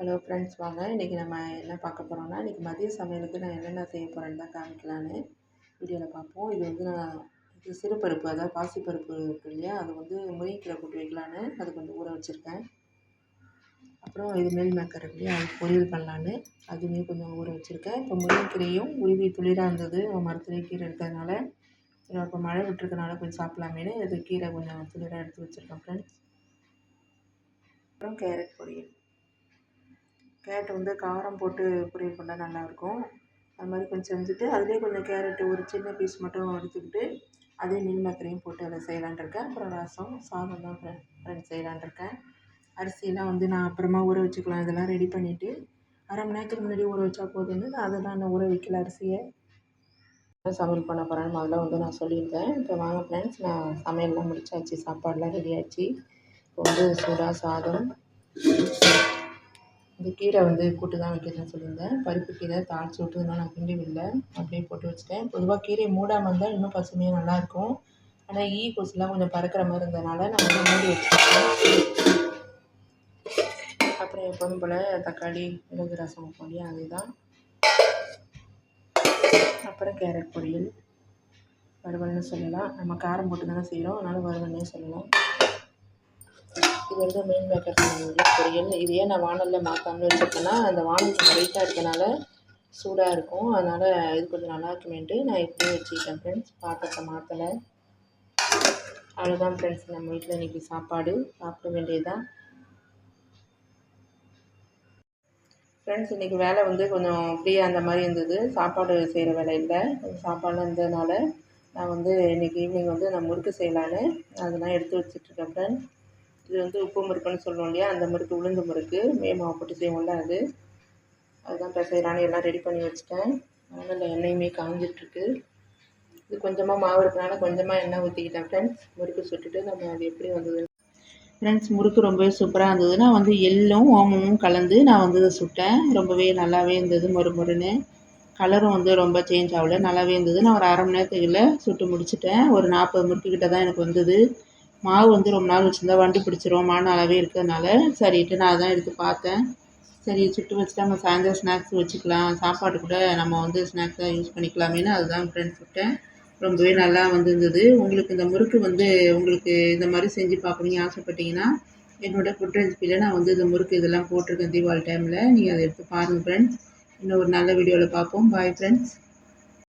Hello friends வாங்க. இன்றைக்கி நம்ம என்ன பார்க்க போகிறோம்னா இன்றைக்கி மதிய சமையலுக்கு நான் என்னென்ன செய்ய போகிறேன்னு தான் காமிக்கலான்னு வீடியோவில் பார்ப்போம். இது வந்து நான் இது சிறுபருப்பு அதாவது பாசிப்பருப்பு இருக்கு இல்லையா? அது வந்து முருங்கைக்கீரை போட்டு வைக்கலான்னு அது கொஞ்சம் ஊற வச்சுருக்கேன். அப்புறம் இது மேல் மேக்கர் இல்லையா? அது பொரியல் பண்ணலான்னு அதுவுமே கொஞ்சம் ஊற வச்சுருக்கேன். இப்போ முருங்கைக்கீரையும் உருவி துளிராக இருந்தது. மரத்துலேயே கீரை இருக்கிறதுனால இப்போ மழை விட்டுருக்கனால கொஞ்சம் சாப்பிட்லாமேனு இது கீரை கொஞ்சம் துளிராக எடுத்து வச்சுருக்கேன் ஃப்ரெண்ட்ஸ் அப்புறம் கேரட் பொரியல். கேரட் வந்து காரம் போட்டு பொரியல் பண்ணால் நல்லாயிருக்கும். அது மாதிரி கொஞ்சம் செஞ்சுட்டு அதிலே கொஞ்சம் கேரட்டு ஒரு சின்ன பீஸ் மட்டும் எடுத்துக்கிட்டு அதே மீன் மக்கரையும் போட்டு அதை செய்யலான் இருக்கேன். அப்புறம் ரசம் சாதம் தான் ஃப்ரெண்ட் செய்யலான் இருக்கேன். அரிசியெல்லாம் வந்து நான் அப்புறமா ஊற வச்சுக்கலாம். இதெல்லாம் ரெடி பண்ணிவிட்டு அரை மணி நேரத்துக்கு முன்னாடி ஊற வச்சா போதும்னு நான் அதெல்லாம் நான் ஊற வைக்கல அரிசியை. சமையல் பண்ண போகிறேன்னு முதல்ல வந்து நான் சொல்லியிருந்தேன். இப்போ வாங்க ஃப்ரெண்ட்ஸ் நான் சமையல்லாம் முடிச்சாச்சு சாப்பாடெலாம் ரெடி ஆச்சு. இப்போ வந்து சூடாக சாதம் இந்த கீரை வந்து கூட்டு தான் வைக்கிறேன்னு சொல்லியிருந்தேன். பருப்பு கீரை தாளித்து விட்டதுனால நான் கிண்டி அப்படியே போட்டு வச்சுட்டேன். பொதுவாக கீரையை மூடாமல் இருந்தால் இன்னும் பசுமையாக நல்லாயிருக்கும் ஆனால் ஈ கொசுலாம் கொஞ்சம் பறக்கிற மாதிரி இருந்ததுனால நான் வந்து மூடி வச்சுருக்கேன் அப்புறம் எப்போதும் போல் தக்காளி மிளகு ரசம் வைப்போம் அதே அதுதான். அப்புறம் கேரட் பொரியல். வறுவல்னு சொல்லலாம். நம்ம காரம் போட்டு தானே செய்கிறோம் அதனால் வறுவல்னே சொல்லலாம். இது வந்து மீன் மேக்கர் பொரியல். இது ஏன் நான் வானலில் மாற்றாமல் வச்சுருக்கேன்னா அந்த வானல் கொஞ்சம் வெயிட்டாக இருக்கனால சூடாக இருக்கும். அதனால் இது கொஞ்சம் நல்லா இருக்குமேன்ட்டு நான் இப்படியே வச்சுக்கிட்டேன் ஃப்ரெண்ட்ஸ் பாத்திரத்தை மாற்றலை அவ்வளோதான் ஃப்ரெண்ட்ஸ் நம்ம வீட்டில் இன்றைக்கி சாப்பாடு. சாப்பிட வேண்டியது தான் ஃப்ரெண்ட்ஸ் இன்றைக்கி வேலை வந்து கொஞ்சம் ஃப்ரீயாக அந்த மாதிரி இருந்தது. சாப்பாடு செய்கிற வேலை இல்லை. சாப்பாடு இருந்ததுனால நான் வந்து இன்றைக்கி ஈவினிங் வந்து நான் முறுக்கு செய்யலான்னு. அதெல்லாம் எடுத்து வச்சிட்ருக்கேன் ஃப்ரெண்ட்ஸ் இது வந்து உப்பு முறுக்குன்னு சொல்லுவோம் இல்லையா? அந்த முறுக்கு உளுந்து முறுக்கு மே மாவு போட்டு செய்வோம்ல அது? அதுதான் பிசையலான்னு எல்லாம் ரெடி பண்ணி வச்சுட்டேன். அதனால் எண்ணெயுமே காஞ்சிட்ருக்கு. இது கொஞ்சமாக மாவு இருக்கனால கொஞ்சமாக எண்ணெய் ஊற்றிக்கிட்டேன் ஃப்ரெண்ட்ஸ் முறுக்கு சுட்டுட்டு நம்ம அது எப்படி வந்தது ஃப்ரெண்ட்ஸ் முறுக்கு ரொம்பவே சூப்பராக இருந்தது. நான் வந்து எள்ளும் ஓமமும் கலந்து நான் வந்து இதை சுட்டேன். ரொம்பவே நல்லாவே இருந்தது மொறு மொறுன்னு. கலரும் வந்து ரொம்ப சேஞ்ச் ஆகல நல்லாவே இருந்தது. நான் ஒரு அரை மணி நேரத்துக்குள்ளே சுட்டு முடிச்சிட்டேன். ஒரு நாற்பது முறுக்கு கிட்ட தான் எனக்கு வந்தது. மாவு வந்து ரொம்ப நாள் வச்சுருந்தா வண்டு பிடிச்சிரும். மான அளவே இருக்கிறதுனால சரிட்டு நான் அதான் எடுத்து பார்த்தேன். சரி சுட்டு வச்சுட்டு நம்ம சாயந்தரம் ஸ்நாக்ஸ் வச்சுக்கலாம். சாப்பாடு கூட நம்ம வந்து ஸ்நாக்ஸாக யூஸ் பண்ணிக்கலாமேனு அதுதான் ஃப்ரெண்ட்ஸ் விட்டேன். ரொம்பவே நல்லா வந்துருந்தது. உங்களுக்கு இந்த முறுக்கு வந்து உங்களுக்கு இந்த மாதிரி செஞ்சு பார்க்கணுன்னு ஆசைப்பட்டீங்கன்னா என்னோடய ஃபுட் ரெசிபியில் நான் வந்து இந்த முறுக்கு இதெல்லாம் போட்டிருக்கேன் தீபாவளி டைமில் நீங்கள் அதை எடுத்து பாருங்கள் ஃப்ரெண்ட்ஸ் இன்னும் ஒரு நல்ல வீடியோவில் பார்ப்போம். Bye friends